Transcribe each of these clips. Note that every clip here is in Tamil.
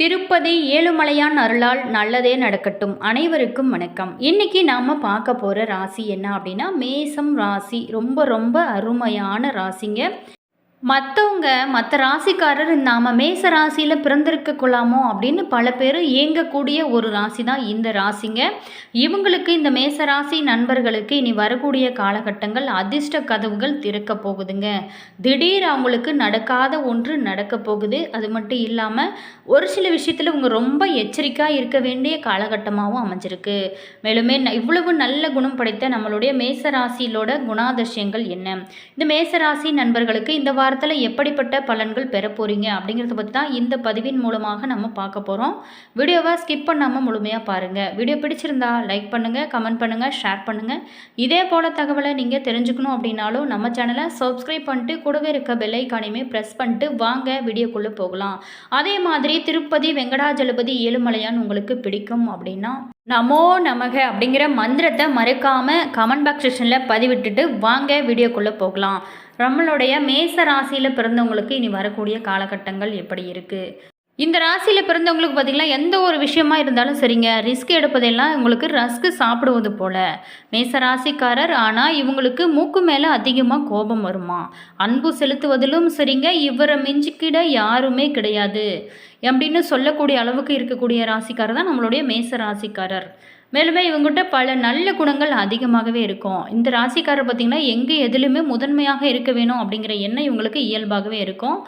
திருப்பதி ஏழுமலையான் அருளால் நல்லதே நடக்கட்டும். அனைவருக்கும் வணக்கம். இன்னைக்கு நாம் பார்க்க போகிற ராசி என்ன அப்படின்னா மேசம் ராசி. ரொம்ப ரொம்ப அருமையான ராசிங்க. மற்றவங்க மற்ற ராசிக்காரர் நாம் மேச ராசியில் பிறந்திருக்க கொள்ளாமோ அப்படின்னு பல பேர் இயங்கக்கூடிய ஒரு ராசி தான் இந்த ராசிங்க. இவங்களுக்கு இந்த மேச ராசி நண்பர்களுக்கு இனி வரக்கூடிய காலகட்டங்கள் அதிர்ஷ்ட கதவுகள் திறக்க போகுதுங்க. திடீர் அவங்களுக்கு நடக்காத ஒன்று நடக்க போகுது. அது மட்டும் இல்லாமல் ஒரு சில விஷயத்தில் இவங்க ரொம்ப எச்சரிக்கையாக இருக்க வேண்டிய காலகட்டமாகவும் அமைஞ்சிருக்கு. மேலுமே ந- இவ்வளவு நல்ல குணம் படைத்த நம்மளுடைய மேச ராசியிலோட குணாதிசயங்கள் என்ன? இந்த மேச ராசி நண்பர்களுக்கு இந்த வாரத்தில் எப்படிப்பட்ட பலன்கள் பெற அப்படிங்கிறத பற்றி தான் இந்த பதிவின் மூலமாக நம்ம பார்க்க போகிறோம் வீடியோவை ஸ்கிப் பண்ணாமல் முழுமையாக பாருங்கள் வீடியோ பிடிச்சிருந்தா லைக் பண்ணுங்கள் கமெண்ட் பண்ணுங்கள் ஷேர் பண்ணுங்கள் இதே போல் தகவலை நீங்கள் தெரிஞ்சுக்கணும் அப்படின்னாலும் நம்ம சேனலை சப்ஸ்கிரைப் பண்ணிட்டு கூடவே இருக்க பெல்லைக்கானையுமே ப்ரெஸ் பண்ணிட்டு வாங்க வீடியோக்குள்ளே போகலாம். அதே மாதிரி திருப்பதி வெங்கடாஜலபதி ஏழுமலையான் உங்களுக்கு பிடிக்கும் அப்படின்னா நமோ நமக அப்படிங்கிற மந்திரத்தை மறக்காமல் கமெண்ட் பாக்ஸ் செக்ஷனில் பதிவிட்டுட்டு வாங்க வீடியோக்குள்ளே போகலாம். நம்மளுடைய மேச ராசியில் பிறந்தவங்களுக்கு இனி வரக்கூடிய காலகட்டங்கள் எப்படி இருக்குது இந்த ராசியில் பிறந்தவங்களுக்கு பார்த்திங்கன்னா எந்த ஒரு விஷயமா இருந்தாலும் சரிங்க. ரிஸ்க் எடுப்பதெல்லாம் உங்களுக்கு ரஸ்க் சாப்பிடுவது போல. மேச ராசிக்காரர் ஆனால் இவங்களுக்கு மூக்கு மேலே அதிகமாக கோபம் வருமா? அன்பு செலுத்துவதிலும் சரிங்க. இவரை மிஞ்சிக்கிட யாருமே கிடையாது. அப்படின்னு சொல்லக்கூடிய அளவுக்கு இருக்கக்கூடிய ராசிக்காரர் தான் நம்மளுடைய மேச ராசிக்காரர். மேலுமே இவங்ககிட்ட பல நல்ல குணங்கள் அதிகமாகவே இருக்கும். இந்த ராசிக்காரர் பார்த்திங்கன்னா எங்கே எதிலுமே முதன்மையாக இருக்க வேணும் அப்படிங்கிற எண்ணம் இவங்களுக்கு இயல்பாகவே இருக்கும்.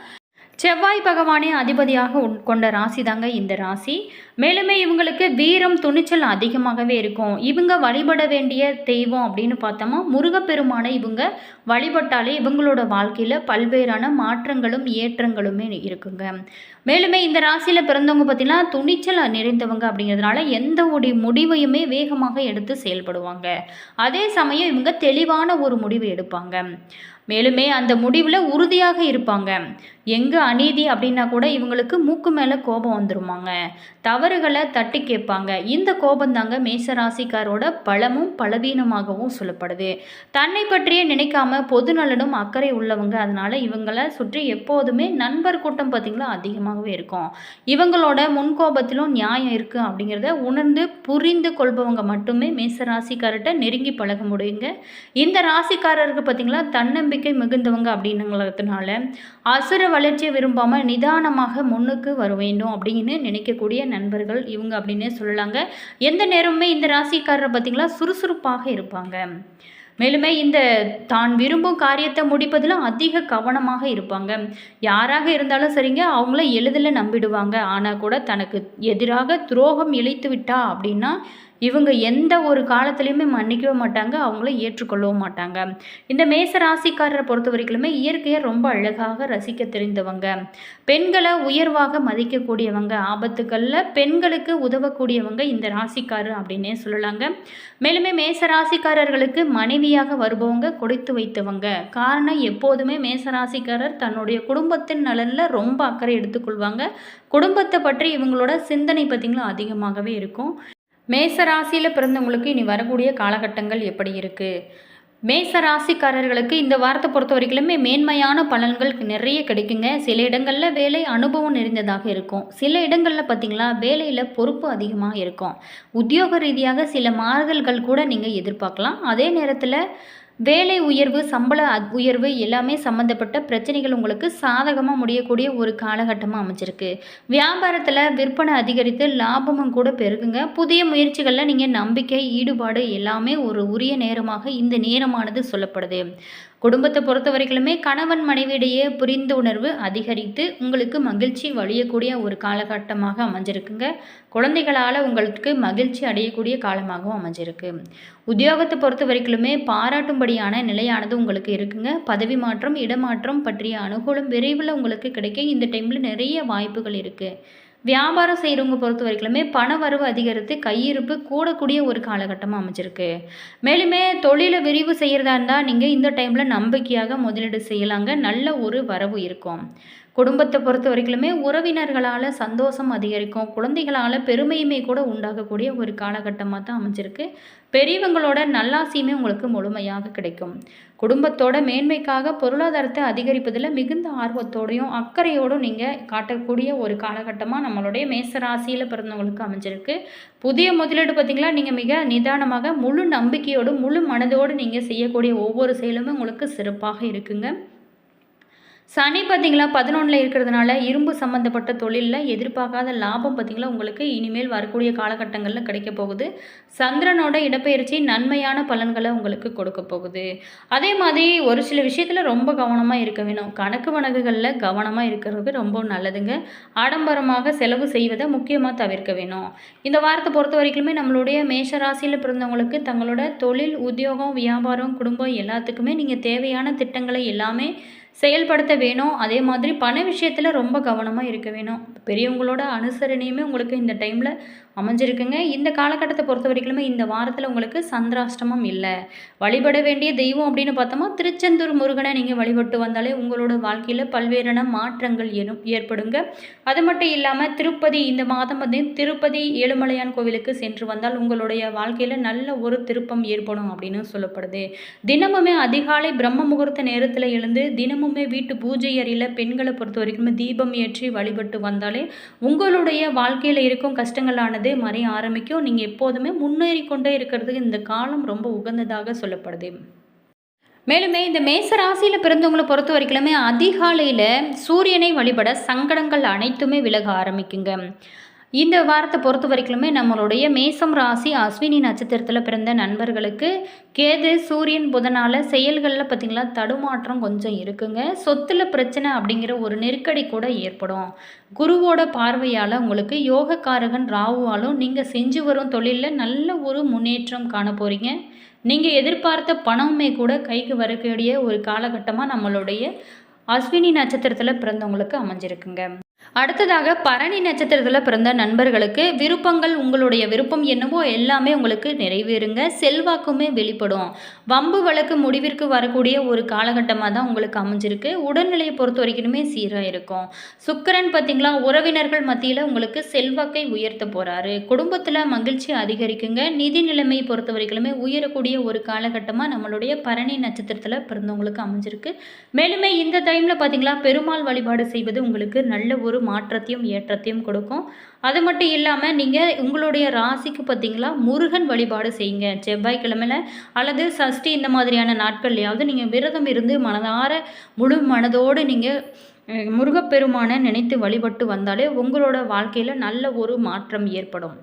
செவ்வாய் பகவானே அதிபதியாக உண்- கொண்ட ராசி தாங்க இந்த ராசி. மேலுமே இவங்களுக்கு வீரம் துணிச்சல் அதிகமாகவே இருக்கும். இவங்க வழிபட வேண்டிய தெய்வம் அப்படின்னு பார்த்தோமா முருகப்பெருமானை இவங்க வழிபட்டாலே இவங்களோட வாழ்க்கையில் பல்வேறான மாற்றங்களும் ஏற்றங்களுமே இருக்குங்க. மேலுமே இந்த ராசியில் பிறந்தவங்க பார்த்தீங்கன்னா துணிச்சல் நிறைந்தவங்க அப்படிங்கிறதுனால எந்த ஒரு முடிவையுமே வேகமாக எடுத்து செயல்படுவாங்க. அதே சமயம் இவங்க தெளிவான ஒரு முடிவு எடுப்பாங்க. மேலுமே அந்த முடிவில் உறுதியாக இருப்பாங்க. எங்கே அநீதி அப்படின்னா கூட இவங்களுக்கு மூக்கு மேலே கோபம் வந்துருமாங்க. தவறுகளை தட்டி கேட்பாங்க. இந்த கோபம் தாங்க மேசராசிக்காரோட பலமும் பலவீனமாகவும் சொல்லப்படுது. தன்னை பற்றியே நினைக்காம பொது நலனும் அக்கறை உள்ளவங்க. அதனால இவங்களை சுற்றி எப்போதுமே நண்பர் கூட்டம் பார்த்திங்களா? அதிகமாகவே இருக்கும். இவங்களோட முன்கோபத்திலும் நியாயம் இருக்குது அப்படிங்கிறத உணர்ந்து புரிந்து கொள்பவங்க மட்டுமே மேசராசிக்காரர்கிட்ட நெருங்கி பழக முடியுங்க. இந்த ராசிக்காரருக்கு பார்த்திங்களா? தன்னம்பிக்கை மிகுந்தவங்க அப்படின்னுங்கிறதுனால அசுர வளர்ச்சியை விரும்பாமல் நிதானமாக முன்னுக்கு வர வேண்டும் அப்படின்னு நினைக்கக்கூடிய நண்பர்கள் இவங்க அப்படின்னே சொல்லலாங்க. எந்த நேரமுமே இந்த ராசிக்காரரை பார்த்திங்களா? சுறுசுறுப்பாக இருப்பாங்க. மேலுமே இந்த தான் விரும்பும் காரியத்தை முடிப்பதில் அதிக கவனமாக இருப்பாங்க. யாராக இருந்தாலும் சரிங்க அவங்கள எளிதில் நம்பிடுவாங்க. ஆனால் கூட தனக்கு எதிராக துரோகம் இழைத்து விட்டா அப்படின்னா இவங்க எந்த ஒரு காலத்துலேயுமே மன்னிக்கவே மாட்டாங்க அவங்கள ஏற்றுக்கொள்ளவும் மாட்டாங்க. இந்த மேச ராசிக்காரரை பொறுத்த வரைக்குமே இயற்கையை ரொம்ப அழகாக ரசிக்க தெரிந்தவங்க. பெண்களை உயர்வாக மதிக்கக்கூடியவங்க ஆபத்துக்களில் பெண்களுக்கு உதவக்கூடியவங்க இந்த ராசிக்காரர் அப்படின்னே சொல்லலாங்க. மேலுமே மேச ராசிக்காரர்களுக்கு மனைவியாக வருபவங்க கொடுத்து வைத்தவங்க. காரணம் எப்போதுமே மேச ராசிக்காரர் தன்னுடைய குடும்பத்தின் நலனில் ரொம்ப அக்கறை எடுத்துக்கொள்வாங்க. குடும்பத்தை பற்றி இவங்களோட சிந்தனை பார்த்திங்களா அதிகமாகவே இருக்கும். மேச ராசியில் பிறந்தவங்களுக்கு இனி வரக்கூடிய காலகட்டங்கள் எப்படி இருக்குது மேச ராசிக்காரர்களுக்கு இந்த வாரத்தை பொறுத்த வரைக்குமே மேன்மையான பலன்கள் நிறைய கிடைக்குங்க. சில இடங்களில் வேலை அனுபவம் நிறைந்ததாக இருக்கும். சில இடங்களில் பார்த்தீங்களா வேலையில் பொறுப்பு அதிகமாக இருக்கும். உத்தியோக ரீதியாக சில மாறுதல்கள் கூட நீங்கள் எதிர்பார்க்கலாம். அதே நேரத்தில் வேலை உயர்வு சம்பள அ- உயர்வு எல்லாமே சம்மந்தப்பட்ட பிரச்சனைகள் உங்களுக்கு சாதகமாக முடியக்கூடிய ஒரு காலகட்டமாக அமைஞ்சிருக்கு. வியாபாரத்தில் விற்பனை அதிகரித்து லாபமும் கூட பெருகுங்க. புதிய முயற்சிகளில் நீங்கள் நம்பிக்கை ஈடுபாடு எல்லாமே ஒரு உரிய நேரமாக இந்த நேரமானது சொல்லப்படுது. குடும்பத்தை பொறுத்த வரைக்குமே கணவன் மனைவியிடையே புரிந்துணர்வு அதிகரித்து உங்களுக்கு மகிழ்ச்சி வழியக்கூடிய ஒரு காலகட்டமாக அமைஞ்சிருக்குங்க. குழந்தைகளால் உங்களுக்கு மகிழ்ச்சி அடையக்கூடிய காலமாகவும் அமைஞ்சிருக்கு. உத்தியோகத்தை பொறுத்த வரைக்குமே பாராட்டும்படியான நிலையானது உங்களுக்கு இருக்குங்க. பதவி மாற்றம் இடமாற்றம் பற்றிய அனுகூலம் விரைவில் உங்களுக்கு கிடைக்க இந்த டைமில் நிறைய வாய்ப்புகள் இருக்குது வியாபாரம் செய்கிறவங்க பொறுத்த வரைக்குமே பண வரவு அதிகரித்து கையிருப்பு கூடக்கூடிய ஒரு காலகட்டமாக அமைஞ்சிருக்கு. மேலுமே தொழிலை விரிவு செய்கிறதா இருந்தால் நீங்கள் இந்த டைமில் நம்பிக்கையாக முதலீடு செய்யலாங்க. நல்ல ஒரு வரவு இருக்கும். குடும்பத்தை பொறுத்த வரைக்குமே உறவினர்களால் சந்தோஷம் அதிகரிக்கும் குழந்தைகளால் பெருமையுமே கூட உண்டாகக்கூடிய ஒரு காலகட்டமாக தான் அமைஞ்சிருக்கு. பெரியவங்களோட நல்லாசியுமே உங்களுக்கு முழுமையாக கிடைக்கும். குடும்பத்தோட மேன்மைக்காக பொருளாதாரத்தை அதிகரிப்பதில் மிகுந்த ஆர்வத்தோடையும் அக்கறையோடும் நீங்கள் காட்டக்கூடிய ஒரு காலகட்டமாக நம்மளுடைய மேச ராசியில் பிறந்தவங்களுக்கு அமைஞ்சிருக்கு. புதிய முதலீடு பார்த்திங்களா நீங்கள் மிக நிதானமாக முழு நம்பிக்கையோடு முழு மனதோடு நீங்கள் செய்யக்கூடிய ஒவ்வொரு செயலுமே உங்களுக்கு சிறப்பாக இருக்குங்க. சனி பார்த்திங்களா பதினொன்றில் இருக்கிறதுனால இரும்பு சம்மந்தப்பட்ட தொழிலில் எதிர்பார்க்காத லாபம் பார்த்திங்களா உங்களுக்கு? இனிமேல் வரக்கூடிய காலகட்டங்களில் கிடைக்க போகுது. சந்திரனோட இடப்பெயர்ச்சி நன்மையான பலன்களை உங்களுக்கு கொடுக்க போகுது. அதே மாதிரி ஒரு சில விஷயத்தில் ரொம்ப கவனமாக இருக்க வேணும். கணக்கு வணக்குகளில் கவனமாக இருக்கிறது ரொம்ப நல்லதுங்க. ஆடம்பரமாக செலவு செய்வதை முக்கியமாக தவிர்க்க வேணும். இந்த வாரத்தை பொறுத்த வரைக்குமே நம்மளுடைய மேஷராசியில் பிறந்தவங்களுக்கு தங்களோட தொழில் உத்தியோகம் வியாபாரம் குடும்பம் எல்லாத்துக்குமே நீங்கள் தேவையான திட்டங்களை எல்லாமே செயல்படுத்த வேணும். அதே மாதிரி பண விஷயத்தில் ரொம்ப கவனமாக இருக்க வேணும். பெரியவங்களோட அனுசரணையுமே உங்களுக்கு இந்த டைமில் அமைஞ்சிருக்குங்க. இந்த காலகட்டத்தை பொறுத்த வரைக்குமே இந்த வாரத்தில் உங்களுக்கு சந்திராஷ்டமம் இல்லை. வழிபட வேண்டிய தெய்வம் அப்படின்னு பார்த்தோமா திருச்செந்தூர் முருகனை நீங்கள் வழிபட்டு வந்தாலே உங்களோட வாழ்க்கையில் பல்வேறான மாற்றங்கள் ஏனும் ஏற்படுங்க. அது மட்டும் இல்லாமல் திருப்பதி இந்த மாதம் வந்து திருப்பதி ஏழுமலையான் கோவிலுக்கு சென்று வந்தால் உங்களுடைய வாழ்க்கையில் நல்ல ஒரு திருப்பம் ஏற்படும் அப்படின்னு சொல்லப்படுது. தினமுமே அதிகாலை பிரம்ம முகூர்த்த நேரத்தில் எழுந்து தினமுமே வீட்டு பூஜை அறையில் பெண்களை பொறுத்த வரைக்கும் தீபம் ஏற்றி வழிபட்டு வந்தாலே உங்களுடைய வாழ்க்கையில் இருக்கும் கஷ்டங்களானது மறைய ஆரம்பிக்கும். நீங்கள் எப்போதுமே முன்னேறி கொண்டே இருக்கிறதுக்கு இந்த காலம் ரொம்ப உகந்ததாக சொல்லப்படுது. மேலுமே இந்த மேச ராசியில் பிறந்தவங்களை பொறுத்த வரைக்குமே அதிகாலையில் சூரியனை வழிபட சங்கடங்கள் அனைத்துமே விலக ஆரம்பிக்குங்க. இந்த வாரத்தை பொறுத்த வரைக்குமே நம்மளுடைய மேசம் ராசி அஸ்வினி நட்சத்திரத்தில் பிறந்த நண்பர்களுக்கு கேது சூரியன் புதனால் செயல்களில் பார்த்திங்களா தடுமாற்றம் கொஞ்சம் இருக்குங்க. சொத்தில் பிரச்சனை அப்படிங்கிற ஒரு நெருக்கடி கூட ஏற்படும். குருவோட பார்வையால் உங்களுக்கு யோகக்காரகன் ராகுவாலும் நீங்கள் செஞ்சு வரும் தொழிலில் நல்ல ஒரு முன்னேற்றம் காண போகிறீங்க நீங்கள் எதிர்பார்த்த பணமுமே கூட கைக்கு வரக்கூடிய ஒரு காலகட்டமாக நம்மளுடைய அஸ்வினி நட்சத்திரத்தில் பிறந்தவங்களுக்கு அமைஞ்சிருக்குங்க. அடுத்ததாக பரணி நட்சத்திரத்தில் பிறந்த நண்பர்களுக்கு விருப்பங்கள் உங்களுடைய விருப்பம் என்னவோ எல்லாமே உங்களுக்கு நிறைவேறுங்க. செல்வாக்குமே வெளிப்படும். வம்பு வழக்கு முடிவிற்கு வரக்கூடிய ஒரு காலகட்டமாக தான் உங்களுக்கு அமைஞ்சிருக்கு. உடல்நிலையை பொறுத்த வரைக்குமே சீராக இருக்கும். சுக்கரன் பார்த்திங்களா உறவினர்கள் மத்தியில் உங்களுக்கு செல்வாக்கை உயர்த்த போகிறாரு குடும்பத்தில் மகிழ்ச்சி அதிகரிக்குங்க. நிதி நிலைமையை பொறுத்த வரைக்குமே உயரக்கூடிய ஒரு காலகட்டமாக நம்மளுடைய பரணி நட்சத்திரத்தில் பிறந்தவங்களுக்கு அமைஞ்சிருக்கு. மேலுமே இந்த டைமில் பார்த்திங்களா பெருமாள் வழிபாடு செய்வது உங்களுக்கு நல்ல ஒரு மாற்றத்தையும் ஏற்றத்தையும் கொடுக்கும். அது மட்டும் இல்லாமல் நீங்கள் உங்களுடைய ராசிக்கு பார்த்தீங்களா முருகன் வழிபாடு செய்யுங்க. செவ்வாய்க்கிழமையில் அல்லது சஷ்டி இந்த மாதிரியான நாட்கள்லையாவது நீங்கள் விரதம் இருந்து மனதார முழு மனதோடு நீங்கள் முருகப்பெருமானை நினைத்து வழிபட்டு வந்தாலே உங்களோட வாழ்க்கையில் நல்ல ஒரு மாற்றம் ஏற்படும்.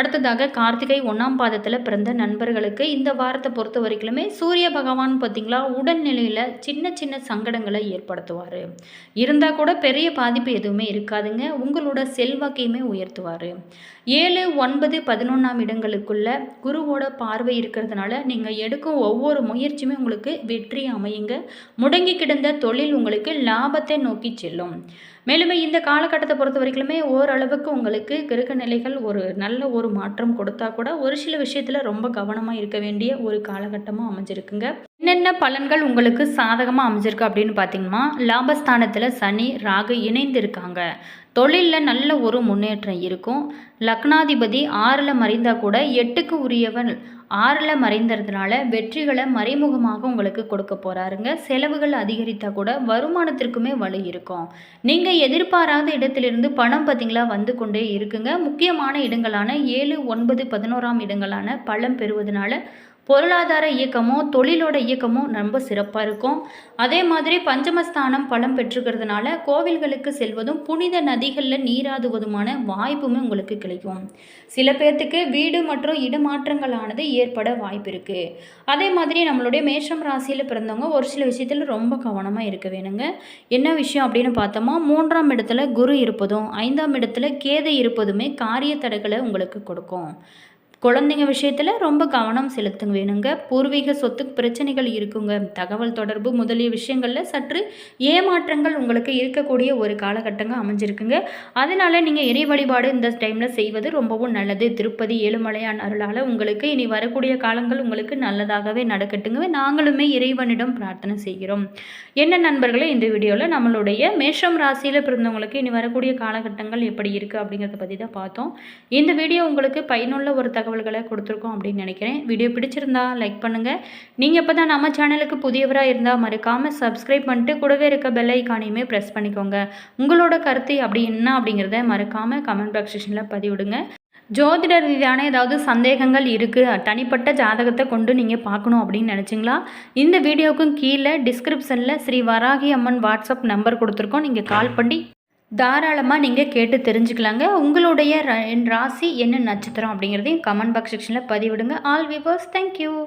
அடுத்ததாக கார்த்திகை ஒன்றாம் பாதத்தில் பிறந்த நண்பர்களுக்கு இந்த வாரத்தை பொறுத்த வரைக்குமே சூரிய பகவான் பார்த்திங்களா உடல்நிலையில் சின்ன சின்ன சங்கடங்களை ஏற்படுத்துவார். இருந்தால் கூட பெரிய பாதிப்பு எதுவுமே இருக்காதுங்க. உங்களோட செல்வாக்கையுமே உயர்த்துவார். ஏழு ஒன்பது பதினொன்றாம் இடங்களுக்குள்ள குருவோட பார்வை இருக்கிறதுனால நீங்கள் எடுக்கும் ஒவ்வொரு முயற்சியுமே உங்களுக்கு வெற்றி அமையுங்க. முடங்கி கிடந்த தொழில் உங்களுக்கு லாபத்தை நோக்கி செல்லும். மேலுமே இந்த காலகட்டத்தை பொறுத்த வரைக்குமே ஓரளவுக்கு உங்களுக்கு கிரக நிலைகள் ஒரு நல்ல ஒரு மாற்றம் கொடுத்தா கூட ஒரு சில விஷயத்தில் ரொம்ப கவனமாக இருக்க வேண்டிய ஒரு காலகட்டமாக அமைஞ்சிருக்குங்க. என்னென்ன பலன்கள் உங்களுக்கு சாதகமாக அமைஞ்சிருக்கு அப்படின்னு பார்த்தீங்கன்னா லாபஸ்தானத்தில் சனி ராகு இணைந்து இருக்காங்க தொழிலில் நல்ல ஒரு முன்னேற்றம் இருக்கும். லக்னாதிபதி ஆறில் மறைந்தால் கூட எட்டுக்கு உரியவன் ஆறில் மறைந்ததுனால வெற்றிகளை மறைமுகமாக உங்களுக்கு கொடுக்க போகிறாருங்க செலவுகள் அதிகரித்தால் கூட வருமானத்திற்குமே வழி இருக்கும். நீங்கள் எதிர்பாராத இடத்திலிருந்து பணம் பார்த்திங்களா வந்து கொண்டே இருக்குங்க. முக்கியமான இடங்களான ஏழு ஒன்பது பதினோராம் இடங்களான பழம் பெறுவதனால பொருளாதார இயக்கமோ தொழிலோட இயக்கமோ ரொம்ப சிறப்பாக இருக்கும். அதே மாதிரி பஞ்சமஸ்தானம் பலம் பெற்றுக்கிறதுனால கோவில்களுக்கு செல்வதும் புனித நதிகளில் நீராதுவதுமான வாய்ப்புமே உங்களுக்கு கிடைக்கும். சில பேர்த்துக்கு வீடு மற்றும் இடமாற்றங்களானது ஏற்பட வாய்ப்பு இருக்குது அதே மாதிரி நம்மளுடைய மேஷம் ராசியில் பிறந்தவங்க ஒரு சில விஷயத்தில் ரொம்ப கவனமாக இருக்க வேணுங்க. என்ன விஷயம் அப்படின்னு பார்த்தோமா மூன்றாம் இடத்துல குரு இருப்பதும் ஐந்தாம் இடத்துல கேதை இருப்பதுமே காரிய தடைகளை உங்களுக்கு கொடுக்கும். குழந்தைங்க விஷயத்தில் ரொம்ப கவனம் செலுத்துங்க வேணுங்க. பூர்வீக சொத்து பிரச்சனைகள் இருக்குங்க. தகவல் தொடர்பு முதலிய விஷயங்களில் சற்று ஏமாற்றங்கள் உங்களுக்கு இருக்கக்கூடிய ஒரு காலகட்டங்கள் அமைஞ்சிருக்குங்க. அதனால் நீங்கள் இறை வழிபாடு இந்த டைமில் செய்வது ரொம்பவும் நல்லது. திருப்பதி ஏழுமலையான் அருளால் உங்களுக்கு இனி வரக்கூடிய காலங்கள் உங்களுக்கு நல்லதாகவே நடக்கட்டுங்க. நாங்களுமே இறைவனிடம் பிரார்த்தனை செய்கிறோம். என்ன நண்பர்களே இந்த வீடியோவில் நம்மளுடைய மேஷம் ராசியில் பிறந்தவங்களுக்கு இனி வரக்கூடிய காலகட்டங்கள் எப்படி இருக்குது அப்படிங்கிறத பற்றி தான் பார்த்தோம். இந்த வீடியோ உங்களுக்கு பயனுள்ள ஒரு தகவல்களை கொடுத்துருக்கோம் அப்படின்னு நினைக்கிறேன். வீடியோ பிடிச்சிருந்தா லைக் பண்ணுங்கள் நீங்கள் இப்போ தான் நம்ம சேனலுக்கு புதியவராக இருந்தால் மறக்காமல் சப்ஸ்கிரைப் பண்ணிட்டு கூடவே இருக்க பெல் ஐக்கானையுமே ப்ரெஸ் பண்ணிக்கோங்க. உங்களோட கருத்து அப்படி என்ன அப்படிங்கிறத மறக்காமல் கமெண்ட் பாக்ஸ் செக்ஷனில் பதிவிடுங்க. ஜோதிட ரீதியான ஏதாவது சந்தேகங்கள் இருக்குது தனிப்பட்ட ஜாதகத்தை கொண்டு நீங்கள் பார்க்கணும் அப்படின்னு நினச்சிங்களா? இந்த வீடியோவுக்கும் கீழே டிஸ்கிரிப்ஷனில் ஸ்ரீ வராகி அம்மன் வாட்ஸ்அப் நம்பர் கொடுத்துருக்கோம். நீங்கள் கால் பண்ணி தாராளமாக நீங்கள் கேட்டு தெரிஞ்சுக்கலாங்க. உங்களுடைய ர- ராசி என்ன நட்சத்திரம் அப்படிங்கிறதையும் கமெண்ட் பாக்ஸ் செக்ஷனில் பதிவிடுங்க. All viewers thank you